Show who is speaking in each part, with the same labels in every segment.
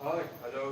Speaker 1: Hi hello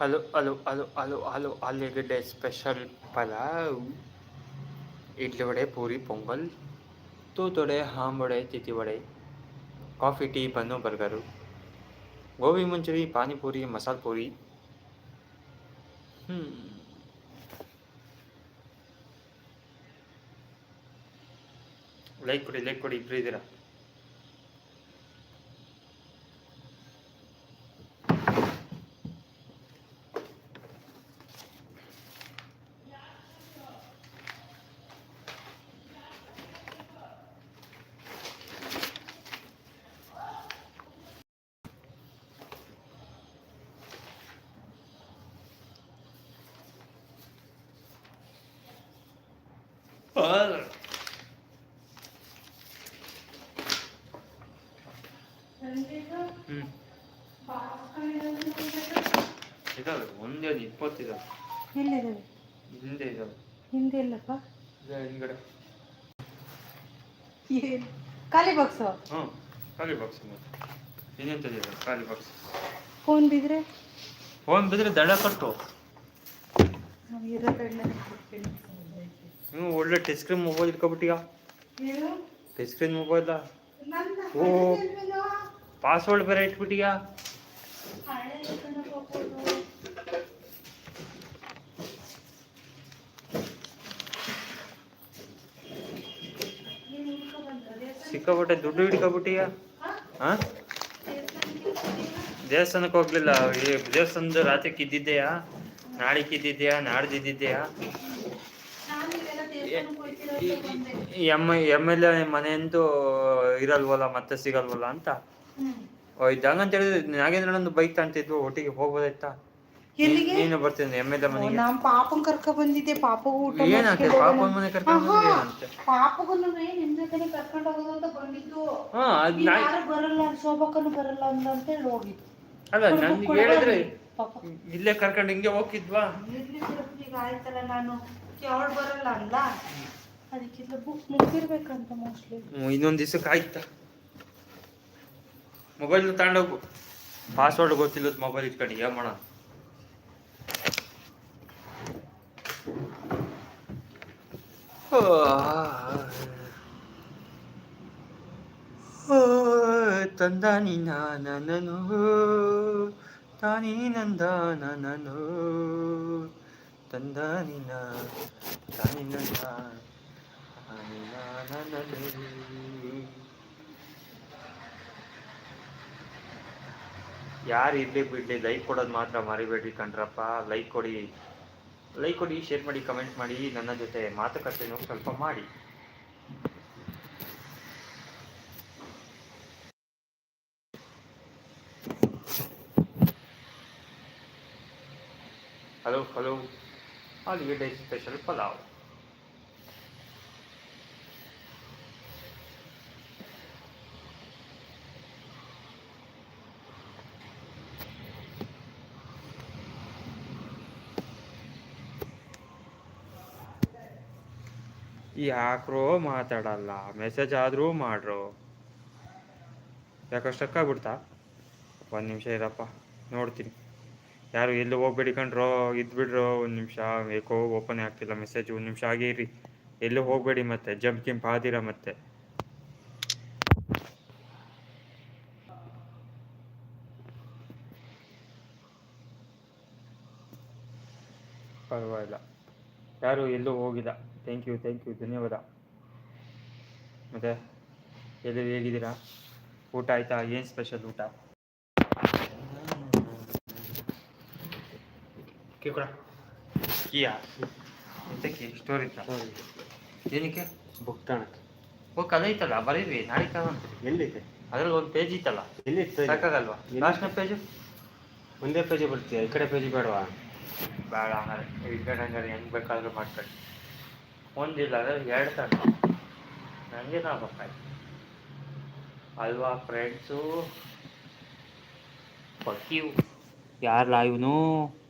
Speaker 1: hello hello hello hello hello ಆಲೂಗಡ್ಡೆ special pulao idli vada puri pongal ತೂತೊಡೆ ಹಾಂಬೊಡೆ ತಿತಿ vada coffee tea bun burger gobi manchuri panipuri masala puri ಹ್ಞೂ like ಕೊಡಿ like ಕೊಡಿ ಇಬ್ಬರು ಇದ್ದೀರಾ ಇದಾವೆ ಒಂದೇ ಒಂದು ಇಪ್ಪತ್ತಿದಾವೆ
Speaker 2: ಎಲ್ಲಿದ್ದಾವೆ
Speaker 1: ಹಿಂದೆ ಇದಾವೆ
Speaker 2: ಹಿಂದೆ ಇಲ್ಲಪ್ಪ ಏನು ಖಾಲಿ ಬಾಕ್ಸು
Speaker 1: ಹ್ಞೂ ಖಾಲಿ ಬಾಕ್ಸ್ ಖಾಲಿ ಬಾಕ್ಸ್
Speaker 2: ಫೋನ್ ಬಿದ್ರೆ
Speaker 1: ಫೋನ್ ಬಿದ್ರೆ ದಡ ಕಟ್ಟು
Speaker 2: ನಾವು
Speaker 1: ನೀವು ಒಳ್ಳೆ ಟಚ್ ಸ್ಕ್ರೀನ್ ಮೊಬೈಲ್ ಇಟ್ಕೊಬಿಟ್ಟಿಯಾ?
Speaker 2: ಹೇಳು
Speaker 1: ಟಚ್ ಸ್ಕ್ರೀನ್ ಮೊಬೈಲ ಓ. ಪಾಸ್ವರ್ಡ್ ಬೇರೆ
Speaker 2: ಇಟ್ಬಿಟ್ಟಿಗ?
Speaker 1: ಸಿಕ್ಕಾಬಿಟ್ಟೆ ದುಡ್ಡು ಹಿಡ್ಕೊಬಿಟ್ಟಿಯಾ?
Speaker 2: ಹಾಂ? ದೇವಸ್ಥಾನಕ್ಕೆ?
Speaker 1: ಹೋಗ್ಲಿಲ್ಲ. ಈ ದೇವಸ್ಥಾನದ ರಾತ್ರಿ ಕಿದ್ದಿದ್ದೆಯಾ? ನಾಳೆ ಕಿದ್ದಿದ್ದೆಯಾ? ನಾಡ್ದು ಇದ್ದಿದ್ದೆಯಾ
Speaker 2: ನಾನು ಇಲ್ಲೆಲ್ಲ ದೇವಸ್ಥಾನಕ್ಕೆ ಹೋಗ್ತೀರಾ ಅಂತ ಬಂದೆ.
Speaker 1: ಎಂ ಎಂ ಎಲ್ ಎ ಮನೆಯಂತೂ ಇರಲ್ವಲ್ಲ ಮತ್ತೆ ಸಿಗಲ್ವಲ್ಲ ಅಂತ. ಹೋಯ್ತು ಹಂಗಂತ ಹೇಳಿದ್ರೆ ನಾಗೇಂದ್ರನೊಂದು ಬೈಕ್ ತಂತಿದ್ವು ಒಟ್ಟಿಗೆ ಹೋಗ್ಬೋದಾಯ್ತಾ?
Speaker 2: ಎಲ್ಲಿಗೆ?
Speaker 1: ನೀನು ಬರ್ತೀನಿ ಎಂ ಎಲ್ ಎ ಮನೆಗೆ.
Speaker 2: ನಾನ್ ಪಾಪನ್ ಕರ್ಕ ಬಂದಿದ್ದೆ ಪಾಪಗೂ ಊಟ ಮಾಡ್ಸ್ಕೊಂಡು
Speaker 1: ಪಾಪನ. ಮನೆ ಕರ್ಕೊಂಡು ಏನಂತೆ?
Speaker 2: ಪಾಪಗುನು ನಿಮ್ ಜೊತೆನೆ ಕರ್ಕೊಂಡು ಹೋಗೋದು ಅಂತ ಬಂದಿದ್ದು.
Speaker 1: ಹಾ ಅದ್ ನಾ
Speaker 2: ಯಾರು ಬರಲ್ಲ ಶೋಭಕ್ಕನು ಬರಲ್ಲ ಅಂತ ಅಂತ ಹೇಳಿ ಹೋಗಿದ್ದು.
Speaker 1: ಅಲ್ಲ ನನ್ಗೆ ಹೇಳಿದ್ರೆ ಇಲ್ಲೇ ಕರ್ಕೊಂಡು ಹಿಂಗೆ ಹೋಗಿದ್ವಾ
Speaker 2: ಈಗ ಆಯ್ತಲ್ಲ ನಾನು ಅವಳು ಬರಲ್ಲ ಅಲ್ಲ? ಅದಕ್ಕಿಂತ ಬುಕ್ ಮುಗ್ದಿರ್ಬೇಕಂತ ಮೋಸ್ಟ್ಲಿ
Speaker 1: ಇನ್ನೊಂದು ದಿವ್ಸಕ್ಕೆ ಆಯ್ತಾ? ಮೊಬೈಲ್ ತಗೊಂಡೋಗು. ಪಾಸ್ವರ್ಡ್ ಗೊತ್ತಿಲ್ಲ ಮೊಬೈಲ್ ಇಟ್ಕೊಂಡು ಏನ್ ಮಾಡೋಣ ತಂದಾನಿ ನಾನು ತಾನಿ ನಂದ ನಾನು ತಂದಾನಿನ ನಿನ್ನ ತಾನಿ. ಯಾರು ಇರ್ಲಿ ಬಿಡ್ಲಿ ಲೈಕ್ ಕೊಡೋದು ಮಾತ್ರ ಮರಿಬೇಡ್ರಿ ಕಣ್ರಪ್ಪ. ಲೈಕ್ ಕೊಡಿ. ಲೈಕ್ ಕೊಡಿ ಶೇರ್ ಮಾಡಿ ಕಮೆಂಟ್ ಮಾಡಿ, ನನ್ನ ಜೊತೆ ಮಾತುಕತೆನೂ ಸ್ವಲ್ಪ ಮಾಡಿ ಹಲೋ ಹಲೋ ಹಾಲಿಗೆ ಸ್ಪೆಷಲ್ ಪಲಾವ್ ಯಾಕ್ರೋ ಮಾತಾಡಲ್ಲ ಮೆಸೇಜ್ ಆದರೂ ಮಾಡ್ರು. ಯಾಕೆ ಸ್ಟಕ್ ಆಗ್ಬಿಡ್ತಾ? ಒಂದು ನಿಮಿಷ ಇರಪ್ಪ, ನೋಡ್ತೀನಿ. ಯಾರು ಎಲ್ಲಿ ಹೋಗ್ಬೇಡಿ ಕಣ್ರೋ, ಇದ್ಬಿಡ್ರೋ, ಒಂದು ನಿಮಿಷ ಏಕೋ ಓಪನ್ ಆಗ್ತಿಲ್ಲ ಮೆಸೇಜ್ ಒಂದು ನಿಮಿಷ ಆಗಿರಿ ಎಲ್ಲೂ ಹೋಗಬೇಡಿ ಮತ್ತೆ ಜಂಪ್ ಗಿಂಪ್ ಆದಿರ ಮತ್ತೆ. ಪರವಾಗಿಲ್ಲ. ಯಾರು ಎಲ್ಲೂ ಹೋಗಿಲ್ಲ. ಥ್ಯಾಂಕ್ ಯು ಥ್ಯಾಂಕ್ ಯು ಧನ್ಯವಾದ. ಮತ್ತೆ ಎಲ್ಲರೂ ಹೇಗಿದ್ದೀರಾ? ಊಟ ಆಯ್ತಾ? ಏನು ಸ್ಪೆಷಲ್ ಊಟ? ಕೇಳ ಕಿಯಾ? ಎಂತಕ್ಕೆ? ಸ್ಟೋರಿ ಏನಕ್ಕೆ?
Speaker 3: ಬುಕ್ ತಾಣಕ್ಕೆ
Speaker 1: ಓಕೆ ಅದೈತಲ್ಲ ಬರೀವಿ ನಾಳೆ ತಗೊಂಡು
Speaker 3: ಎಲ್ಲಿದೆ?
Speaker 1: ಅದ್ರಲ್ಲಿ ಒಂದು ಪೇಜ್ ಇತ್ತಲ್ಲ
Speaker 3: ಎಲ್ಲಿ
Speaker 1: ಸಾಕಾಗಲ್ವಾ? ಲಾಸ್ಟ್ನ ಪೇಜು
Speaker 3: ಒಂದೇ ಪೇಜ್ ಬರ್ತೀಯ ಈ ಕಡೆ ಪೇಜ್ ಬೇಡವಾ?
Speaker 1: ಬೇಡ ಹಂಗಾರೆ. ಈ ಕಡೆ ಹಂಗಾರೆ ಹೆಂಗೆ ಬೇಕಾದ್ರೂ ಮಾಡ್ಕೊಳ್ಳಿ. ಒಂದಿಲ್ಲ ಅಂದ್ರೆ ಎರಡು ತಗೊಂಡು ನನಗೆ ನಾಲ್ಕಾಯ್ತು ಅಲ್ವಾ ಫ್ರೆಂಡ್ಸು ಪಕ್ಯೂ ಯಾರಲ್ಲ ಇವನು?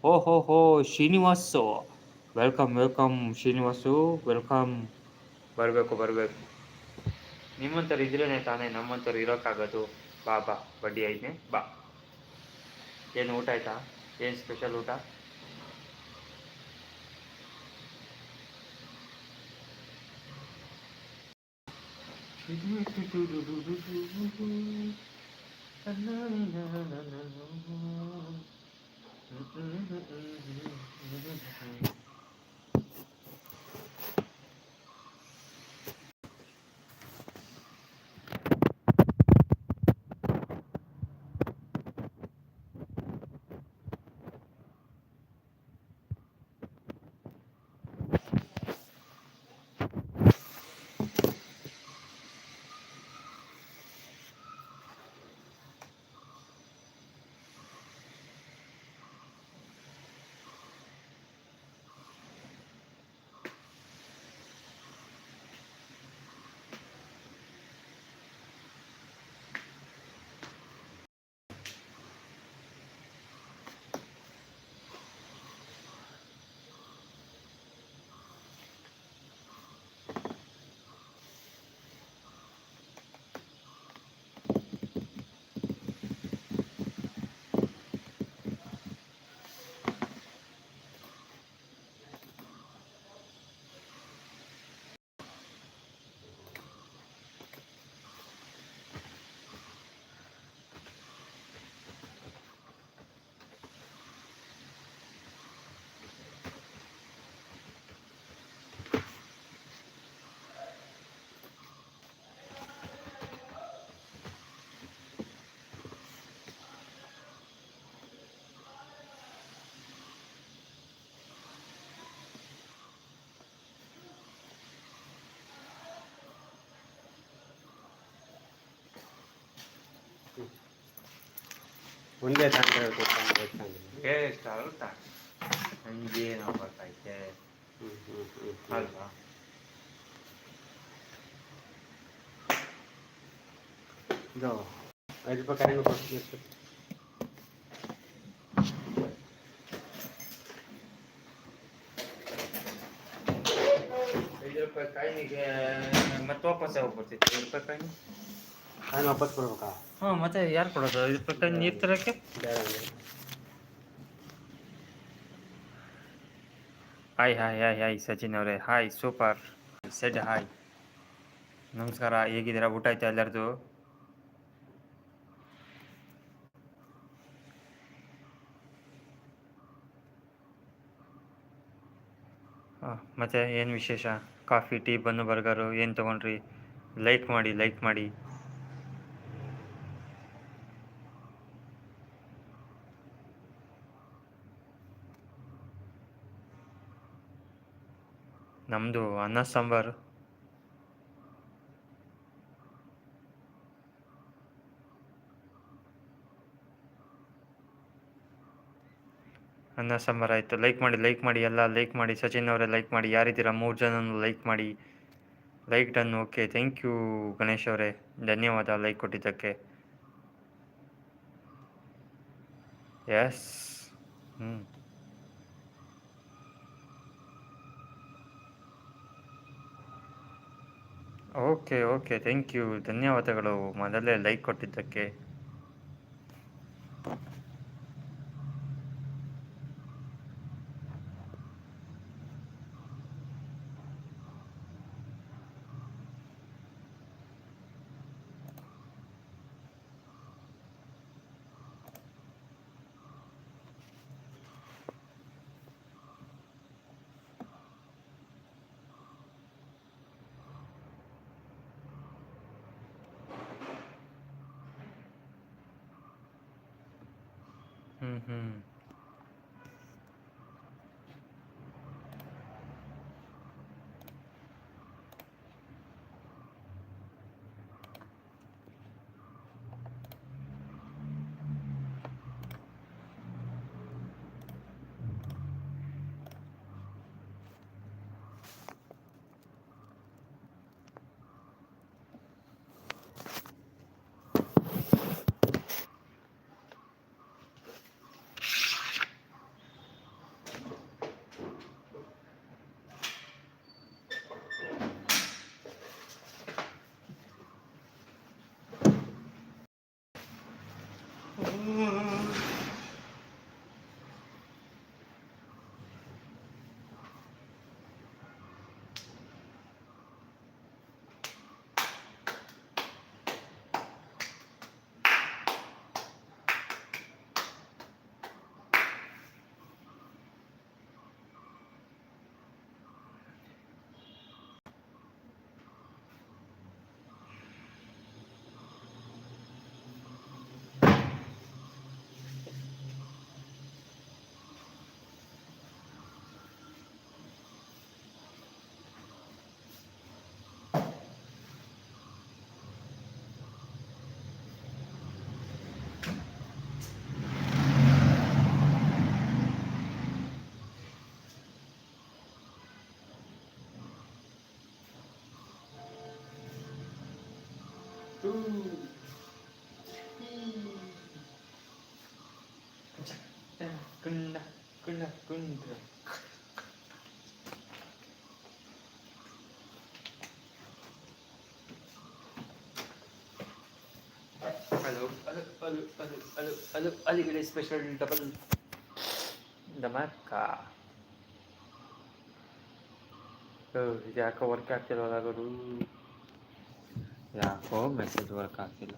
Speaker 1: ಓ ಹೋ ಹೋ Srinivas welcome welcome Srinivas welcome. ಬರಬೇಕು ಬರಬೇಕು. ನಿಮ್ಮಂಥವ್ರು ಇದ್ರೇ ತಾನೇ ನಮ್ಮಂಥವ್ರು ಇರೋಕ್ಕಾಗೋದು. ಬಾ ಬಾ, ಬಡ್ಡಿ ಐದನೇ ಬಾ. ಏನು ಊಟ ಆಯ್ತಾ? ಏನು ಸ್ಪೆಷಲ್ ಊಟ?
Speaker 3: ಒಂದೇ ತಾಂಡ್ರೆ ತಾಂಡ್ರೆ
Speaker 1: ಏ ಅಳುತ್ತಾ ಹಂಗೇನೋ ಗೊತ್ತೈತೆ
Speaker 3: ಹ್ಞೂ ಹ್ಞೂ ಹ್ಞೂ
Speaker 1: ಅಲ್ವಾ
Speaker 3: ಇದು ಐದು ರೂಪಾಯಿ ಕರೆಂಟ್ ಕೊಡ್ತೀನಿ ಎಷ್ಟು?
Speaker 1: ಐದು ರೂಪಾಯಿ ಕಾಯಿನಿಗೆ ಮತ್ತೆ ವಾಪಸ್ ಹೋಗ್ಬಿಡ್ತೈತೆ ಐದು ರೂಪಾಯಿ ಕಾಯಿನಿ
Speaker 3: ನಾನು ವಾಪಸ್ ಕೊಡ್ಬೇಕಾ?
Speaker 1: ಹಾಂ ಮತ್ತೆ ಯಾರು ಕೊಡೋದು? ಇದು ಪ್ರಕಾರ ನೀರು ತರೋಕ್ಕೆ hi hi hi hi Sachin ಅವರೇ. ಹಾಯ್ ಸೂಪರ್ ಸೆಡ್ ಹಾಯ್ ನಮಸ್ಕಾರ ಹೇಗಿದ್ದೀರಾ? ಊಟ ಆಯ್ತಾ ಎಲ್ಲರದು? ಹಾಂ ಮತ್ತು ಏನು ವಿಶೇಷ? ಕಾಫಿ ಟೀ ಬನ್ನು ಬರ್ಗರು ಏನು ತೊಗೊಂಡ್ರಿ? ಲೈಕ್ ಮಾಡಿ ಲೈಕ್ ಮಾಡಿ. ನಮ್ಮದು ಅನ್ನ ಸಾಂಬಾರು. ಅನ್ನ ಸಾಂಬಾರು ಆಯಿತು. ಲೈಕ್ ಮಾಡಿ ಲೈಕ್ ಮಾಡಿ, ಎಲ್ಲ ಲೈಕ್ ಮಾಡಿ. ಸಚಿನ್ ಅವರೇ ಲೈಕ್ ಮಾಡಿ. ಯಾರಿದ್ದೀರಾ? ಮೂರು ಜನನು ಲೈಕ್ ಮಾಡಿ. Like done okay thank you Ganesh ಅವರೇ. ಧನ್ಯವಾದ ಲೈಕ್ ಕೊಟ್ಟಿದ್ದಕ್ಕೆ. ಎಸ್ ಹ್ಞೂ ಓಕೆ ಓಕೆ ಥ್ಯಾಂಕ್ ಯು ಧನ್ಯವಾದಗಳು. ಮೊದಲೇ ಲೈಕ್ ಕೊಟ್ಟಿದ್ದಕ್ಕೆ. ಹ್ಞೂ ಹಲೋ ಅಲ್ಲಿಗಡೆ ಸ್ಪೆಷಲ್ ಡಬಲ್ ದಮಕ್ಕ ಓ ಇದು ಯಾಕೋ ವರ್ಕ್ ಆಗ್ತಿಲ್ವಲ್ಲ ಗುರು ಯಾಕೋ ಮೆಸೇಜ್ ವರ್ಕ್ ಆಗ್ತಿಲ್ಲ